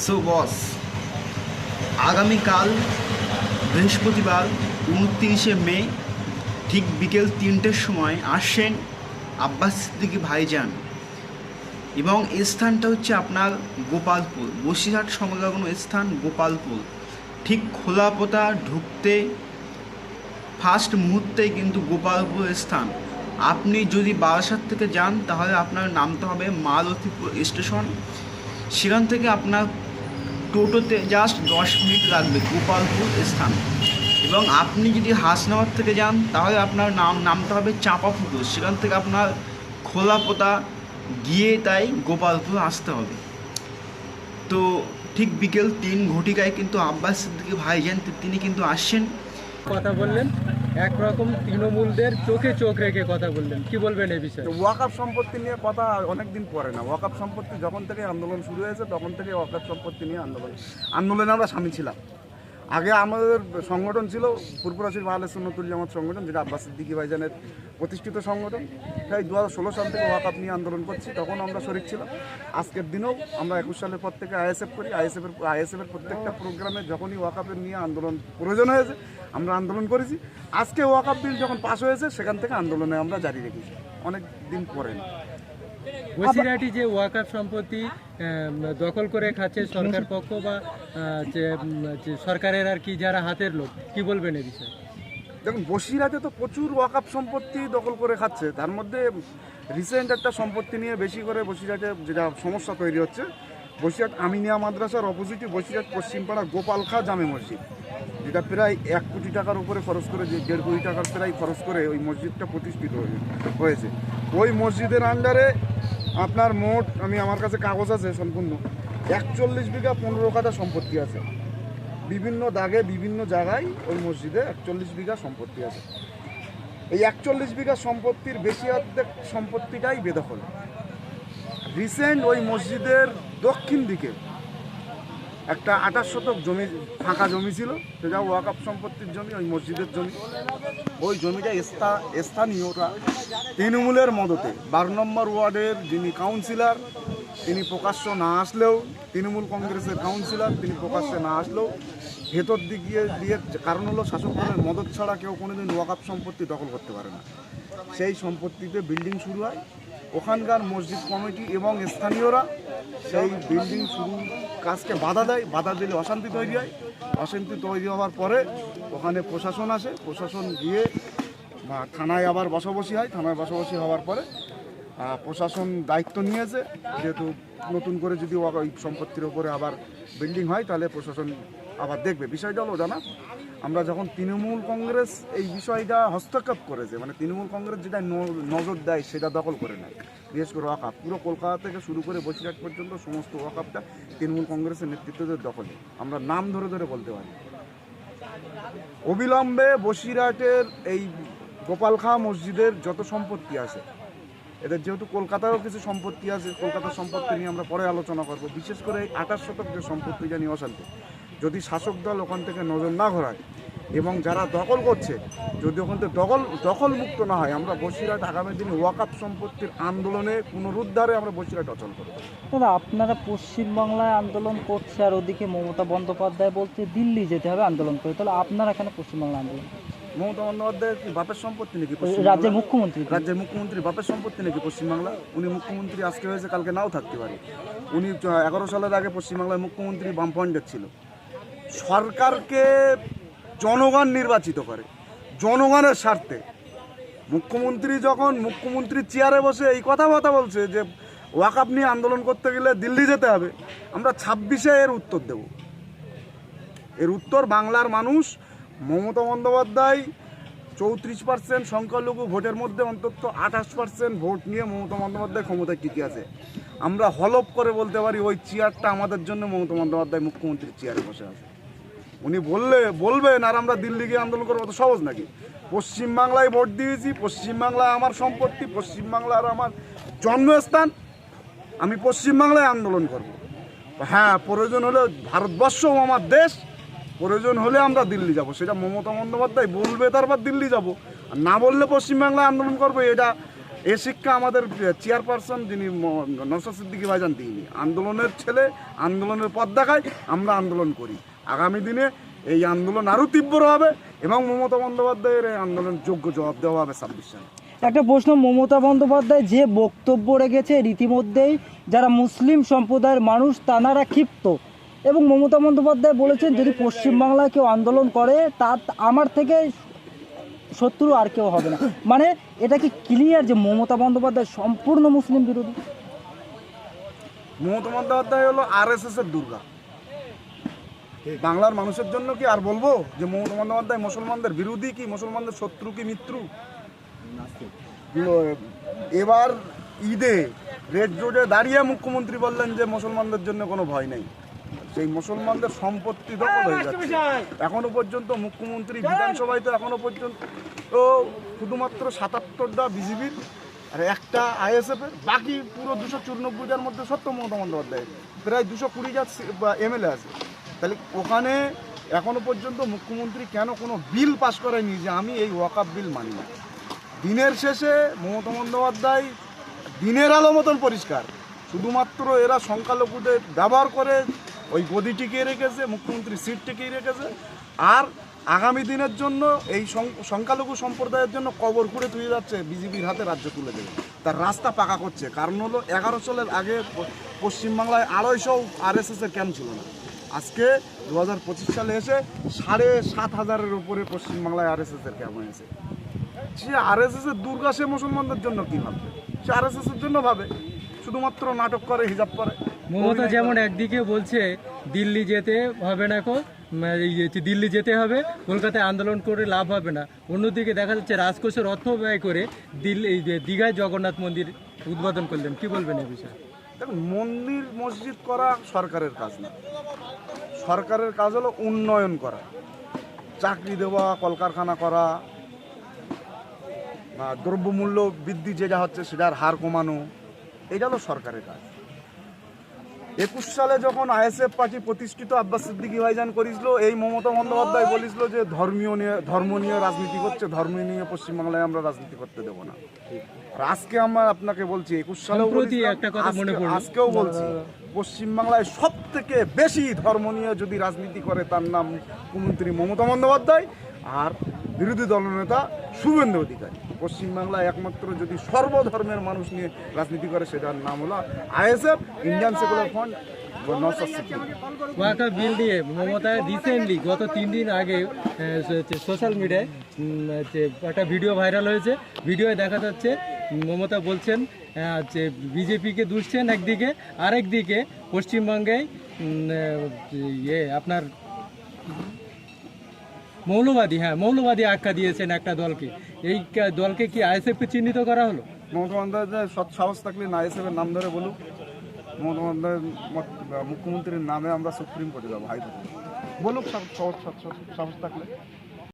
So বস, আগামীকাল বৃহস্পতিবার উনত্রিশে মে, ঠিক বিকেল তিনটের সময় আসেন আব্বাস সিদ্দিকি ভাইজান এবং স্থানটা হচ্ছে আপনার গোপালপুর, বসিরহাট সংলগ্ন স্থান গোপালপুর। ঠিক খোলাপোতা ঢুকতে ফার্স্ট মুহূর্তেই কিন্তু গোপালপুর স্থান। আপনি যদি বারাসাত থেকে যান, তাহলে আপনার নামতে হবে মালতীপুর স্টেশন। সেখান থেকে আপনার টোটোতে জাস্ট দশ মিনিট লাগবে গোপালপুর স্থান। এবং আপনি যদি হাসনাবাদ থেকে যান, তাহলে আপনার নাম নামতে হবে চাঁপা ফুটো সেখান থেকে আপনার খোলাপোতা গিয়ে তাই গোপালপুর আসতে হবে। তো ঠিক বিকেল তিন, ঘটিকায় কিন্তু আব্বাস সিদ্দিকী ভাইজান, তিনি কিন্তু আসছেন। কথা বললেন। একরকম তৃণমূলদের চোখে চোখ রেখে কথা বললেন। কি বলবেন এই বিষয়ে? ওয়াকাপ সম্পত্তি নিয়ে কথা অনেকদিন পরে না। ওয়াকাপ সম্পত্তি যখন থেকে আন্দোলন শুরু হয়েছে, তখন থেকে ওয়াকাপ সম্পত্তি নিয়ে আন্দোলন আন্দোলনে আমরা সামিল ছিলাম। আগে আমাদের সংগঠন ছিল পূর্বরাশির বাহালের সুন্নতুল জামাত সংগঠন, যেটা আব্বাস সিদ্দিকী ভাইজানের প্রতিষ্ঠিত সংগঠন। তাই দু হাজার ষোলো সাল থেকে ওয়াকাপ নিয়ে আন্দোলন করছি, তখন আমরা শরিক ছিলাম। আজকের দিনেও আমরা একুশ সালের পর থেকে আইএসএফ করি। আইএসএফের আইএসএফের প্রত্যেকটা প্রোগ্রামে যখনই ওয়াকাপের নিয়ে আন্দোলন প্রয়োজন হয়েছে, আমরা আন্দোলন করেছি। আজকে ওয়াকাপ বিল যখন পাশ হয়েছে, সেখান থেকে আন্দোলনে আমরা জারি রেখেছি। অনেক দিন পরে না। বসিরহাটি যে ওয়াকাফ সম্পত্তি দখল করে খাচ্ছে সরকার পক্ষ বা যে সরকারের আর কি যারা হাতের লোক, কি বলবেন এই বিষয়ে দেখুন বসিরহাটে তো প্রচুর ওয়াকাপ সম্পত্তি দখল করে খাচ্ছে তার মধ্যে রিসেন্ট একটা সম্পত্তি নিয়ে বেশি করে বসিরহাটে যেটা সমস্যা তৈরি হচ্ছে বসিরহাট আমিনিয়া মাদ্রাসার অপোজিটে বসিরহাট পশ্চিমপাড়া গোপালখা জামে মসজিদ, যেটা প্রায় এক কোটি টাকার উপরে খরচ করে, যে দেড় কোটি টাকার প্রায় খরচ করে ওই মসজিদটা প্রতিষ্ঠিত হয়েছে ওই মসজিদের আন্ডারে আপনার মোট, আমি আমার কাছে কাগজ আছে সম্পূর্ণ। একচল্লিশ বিঘা পনেরো কাটা সম্পত্তি আছে। বিভিন্ন দাগে বিভিন্ন জায়গায় ওই মসজিদে একচল্লিশ বিঘা সম্পত্তি আছে। এই একচল্লিশ বিঘা সম্পত্তির বেশি অর্ধেক সম্পত্তিটাই বেদখল। রিসেন্ট ওই মসজিদের দক্ষিণ দিকে একটা আঠাশ শতক জমি, ফাঁকা জমি ছিল, সেটা ওয়াকাপ সম্পত্তির জমি, ওই মসজিদের জমি। ওই জমিটা স্থা স্থানীয়রা তৃণমূলের মদতে, বারো নম্বর ওয়ার্ডের যিনি কাউন্সিলর তিনি প্রকাশ্য না আসলেও, তৃণমূল কংগ্রেসের কাউন্সিলর তিনি প্রকাশ্যে না আসলেও, ভেতর দিক দিকে দিয়ে কারণ হলো শাসক দলের মদত ছাড়া কেউ কোনোদিন ওয়াকাপ সম্পত্তি দখল করতে পারে না। সেই সম্পত্তিতে বিল্ডিং শুরু হয় ওখানকার মসজিদ কমিটি এবং স্থানীয়রা সেই বিল্ডিং শুরু কাজকে বাধা দেয়, বাধা দিলে অশান্তি তৈরি হয়। অশান্তি তৈরি হওয়ার পরে ওখানে প্রশাসন আসে, প্রশাসন গিয়ে বা থানায় আবার বসাবসি হয়। থানায় বসাবসি হওয়ার পরে প্রশাসন দায়িত্ব নিয়েছে। যেহেতু নতুন করে যদি ওই সম্পত্তির উপরে আবার বিল্ডিং হয়, তাহলে প্রশাসন আবার দেখবে। বিষয়টা হলো জানা আমরা যখন তৃণমূল কংগ্রেস এই বিষয়টা হস্তক্ষেপ করেছে মানে তৃণমূল কংগ্রেস যেটা নজর দেয় সেটা দখল করে নেয়। বিশেষ করে ওয়াকাপ পুরো কলকাতা থেকে শুরু করে বসিরহাট পর্যন্ত সমস্ত ওয়াকাপটা তৃণমূল কংগ্রেসের নেতৃত্বদের দখলে। আমরা নাম ধরে ধরে বলতে পারি। অবিলম্বে বসিরহাটের এই গোপাল গোপালখা মসজিদের যত সম্পত্তি আছে, এদের যেহেতু কলকাতারও কিছু সম্পত্তি আছে, কলকাতার সম্পত্তি নিয়ে আমরা পরে আলোচনা করব। বিশেষ করে এই আঠাশ শতক যে সম্পত্তি জানি অশান্তি। যদি শাসক দল ওখান থেকে নজর না ঘোরায় এবং যারা দখল করছে যদি ওখান থেকে দখল দখলমুক্ত না হয় আমরা বসিরহাট আগামী দিনে ওয়াকাপ সম্পত্তির আন্দোলনে পুনরুদ্ধারে আমরা বসিরহাট অচল করব। দাদা আপনারা পশ্চিমবাংলায় আন্দোলন করছে আর ওদিকে মমতা বন্দ্যোপাধ্যায় বলছে দিল্লি যেতে হবে আন্দোলন করে। তাহলে আপনারা এখানে পশ্চিমবাংলা আন্দোলন মমতা বন্দ্যোপাধ্যায়ের কি বাপের সম্পত্তি নাকি রাজ্যের? মুখ্যমন্ত্রী। রাজ্যের মুখ্যমন্ত্রী বাপের সম্পত্তি নাকি পশ্চিমবাংলা উনি মুখ্যমন্ত্রী আজকে হয়েছে কালকে নাও থাকতে পারে। উনি এগারো সালের আগে পশ্চিমবাংলার মুখ্যমন্ত্রী বামপয়েন্টের ছিল। সরকারকে জনগণ নির্বাচিত করে, জনগণের স্বার্থে। মুখ্যমন্ত্রী যখন মুখ্যমন্ত্রীর চেয়ারে বসে এই কথা কথা বলছে যে ওয়াকাপ নিয়ে আন্দোলন করতে গেলে দিল্লি যেতে হবে, আমরা ছাব্বিশে এর উত্তর দেব। এর উত্তর বাংলার মানুষ, মমতা বন্দ্যোপাধ্যায় চৌত্রিশ পার্সেন্ট সংখ্যালঘু ভোটের মধ্যে অন্তত আঠাশ পার্সেন্ট ভোট নিয়ে মমতা বন্দ্যোপাধ্যায় ক্ষমতায় টিকে আছে? আমরা হলপ করে বলতে পারি ওই চেয়ারটা আমাদের জন্য মমতা বন্দ্যোপাধ্যায় মুখ্যমন্ত্রীর চেয়ারে বসে আছে। উনি বললে, বলবেন, আর আমরা দিল্লি গিয়ে আন্দোলন করব তো সহজ নাকি? পশ্চিমবাংলায় ভোট দিয়েছি, পশ্চিমবাংলায় আমার সম্পত্তি, পশ্চিমবাংলার আমার জন্মস্থান, আমি পশ্চিমবাংলায় আন্দোলন করব। হ্যাঁ প্রয়োজন হলে ভারতবর্ষও আমার দেশ, প্রয়োজন হলে আমরা দিল্লি যাব। সেটা মমতা বন্দ্যোপাধ্যায় বলবে, তারপর দিল্লি যাব। আর না বললে পশ্চিমবাংলায় আন্দোলন করব, এটা এ শিক্ষা আমাদের চেয়ারপারসন যিনি নওশাদ সিদ্দিকী ভাইজান দিইনি আন্দোলনের ছেলে, আন্দোলনের পথ দেখায়, আমরা আন্দোলন করি। আগামী দিনে এই আন্দোলন আরও তীব্র হবে এবং মমতা বন্দ্যোপাধ্যায়ের এই আন্দোলন যোগ্য জবাব দেওয়া হবে ছাব্বিশ সালে। একটা প্রশ্ন মমতা বন্দ্যোপাধ্যায় যে বক্তব্য রেখেছে রীতিমধ্যেই যারা মুসলিম সম্প্রদায়ের মানুষ তানারা ক্ষিপ্ত। এবং মমতা বন্দ্যোপাধ্যায় বলেছেন যদি পশ্চিমবাংলায় কেউ আন্দোলন করে তার আমার থেকে শত্রু আর কেউ হবে না। মানে এটা কি ক্লিয়ার যে মমতা বন্দ্যোপাধ্যায় সম্পূর্ণ মুসলিম বিরোধী? মমতা বন্দ্যোপাধ্যায় হলো আর এস এস এর দুর্গা। বাংলার মানুষের জন্য কি আর বলব? যে মমতা বন্দ্যোপাধ্যায় মুসলমানদের বিরোধী কি, মুসলমানদের শত্রু কি, মিত্র? এবার ঈদে রেড রোডে দাঁড়িয়ে মুখ্যমন্ত্রী বললেন যে মুসলমানদের জন্য কোনো ভয় নেই। সেই মুসলমানদের সম্পত্তি দখল হয়ে যাচ্ছে। এখনও পর্যন্ত মুখ্যমন্ত্রী বিধানসভায় তো এখনও পর্যন্ত তো শুধুমাত্র সাতাত্তরটা বিজেপির আর একটা আইএসএফের বাকি পুরো দুশো চুরানব্বইটার মধ্যে সত্য মমতা বন্দ্যোপাধ্যায় প্রায় দুশো কুড়ি কুড়িটা এমএলএ আছে। তাহলে ওখানে এখনও পর্যন্ত মুখ্যমন্ত্রী কেন কোনো বিল পাস করেনি যে আমি এই ওয়াকাপ বিল মানি না? দিনের শেষে মমতা বন্দ্যোপাধ্যায় দিনের আলো মতন পরিষ্কার। শুধুমাত্র এরা সংখ্যালঘুদের ব্যবহার করে ওই গদি টিকিয়ে রেখেছে, মুখ্যমন্ত্রী সিট টিকিয়ে রেখেছে। আর আগামী দিনের জন্য এই সংখ্যালঘু সম্প্রদায়ের জন্য কবর খুঁড়ে তুলে যাচ্ছে বিজেপির হাতে রাজ্য তুলে দেবে। তার রাস্তা পাকা করছে। কারণ হলো এগারো সালের আগে পশ্চিমবাংলায় আড়াইশো আরএসএসের ক্যাম্প ছিল না। আজকে দু হাজার পঁচিশ সালে এসে সাড়ে সাত হাজারের উপরে পশ্চিমবাংলায় আর এস আরএসএসের ক্যাম্প হয়েছে। সে আরএসএস এর দুর্গা সে মুসলমানদের জন্য কি ভাববে? সে আরএসএস এর জন্য ভাবে। শুধুমাত্র নাটক করে হিজাব করে। মমতা যেমন একদিকে বলছে দিল্লি যেতে হবে না কো দিল্লি যেতে হবে কলকাতায় আন্দোলন করে লাভ হবে না। অন্যদিকে দেখা যাচ্ছে রাজকোষের অর্থ ব্যয় করে দিল্লি দীঘায় জগন্নাথ মন্দির উদ্বোধন করলেন। কি বলবেন এই বিষয়ে? দেখুন, মন্দির, মসজিদ করা সরকারের কাজ না। সরকারের কাজ হলো উন্নয়ন করা। চাকরি দেওয়া, কলকারখানা করা দ্রব্যমূল্য বৃদ্ধি যেটা হচ্ছে, সেটার হার কমানো, এটা হলো সরকারের কাজ। একুশ সালে যখন আইএসএফ পার্টি প্রতিষ্ঠিত আব্বাস সিদ্দিকী ভাইজান করেছিল এই মমতা বন্দ্যোপাধ্যায় বলেছিল যে ধর্মীয় নিয়ে ধর্ম নিয়ে রাজনীতি করছে ধর্ম নিয়ে পশ্চিমবাংলায় আমরা রাজনীতি করতে দেবো না আর আজকে আমরা আপনাকে বলছি একুশ সালেও মনে। আজকেও বলছি পশ্চিমবাংলায় সব থেকে বেশি ধর্ম নিয়ে যদি রাজনীতি করে তার নাম মুখ্যমন্ত্রী মমতা বন্দ্যোপাধ্যায় আর বিরোধী দলনেতা শুভেন্দু অধিকারী। পশ্চিমবাংলায় একমাত্র যদি সর্বধর্মের মানুষ নিয়ে রাজনীতি করে, সেটার নাম হলো ISF, Indian secular front Siddiqui bill দিয়ে মমতা রিসেন্টলি গত তিন দিন আগে সোশ্যাল মিডিয়ায় একটা ভিডিও ভাইরাল হয়েছে ভিডিওয়ে দেখা যাচ্ছে, মমতা বলছেন যে বিজেপিকে দুষছেন একদিকে, আরেকদিকে পশ্চিমবঙ্গে ইয়ে আপনার মৌলবাদী হ্যাঁ মৌলবাদী আখ্যা দিয়েছেন একটা দলকে এই দলকে কি আইএসএফকে চিহ্নিত করা হলো মমতা বন্দ্যোপাধ্যায় সৎ সাহস থাকলে না আইএসএফের নাম ধরে বলুক মমতা মুখ্যমন্ত্রীর নামে আমরা সুপ্রিম কোর্টে যাব হাইকোর্টে বলুক সব- সৎ- সাহস থাকলে